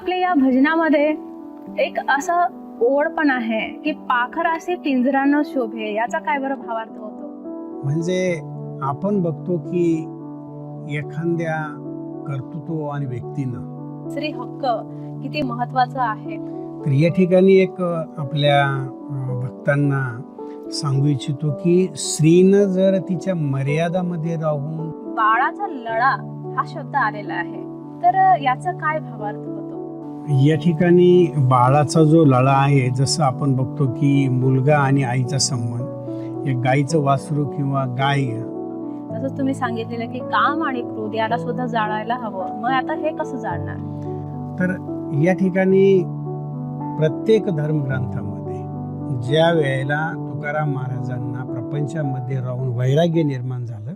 आपल्या या भजनामध्ये एक असं ओढ पण आहे की पाखर असे पिंजरानं शोभे याचा काय बरं भावार्थ होतो? म्हणजे आपण बघतो की एखाद्या कर्तृत्व आणि व्यक्तीनं स्त्री हक्क किती महत्वाचं आहे. तर या ठिकाणी एक आपल्या भक्तांना सांगू इच्छितो की स्त्रीनं जर तिच्या मर्यादामध्ये राहून बाळाचा लळा हा शब्द आलेला आहे. तर याचा काय भावार्थ या ठिकाणी बाळाचा जो लळा आहे जसं आपण बघतो की मुलगा आणि आईचा संबंध एक गाईचं वासरू किंवा गाय तसंच तुम्ही सांगितलेलं की काम आणि क्रोध याला सुद्धा जाळायला हवं. मग आता हे कसं जाणणार तर या ठिकाणी प्रत्येक धर्मग्रंथामध्ये ज्या वेळेला तुकाराम महाराजांना प्रपंचामध्ये राहून वैराग्य निर्माण झालं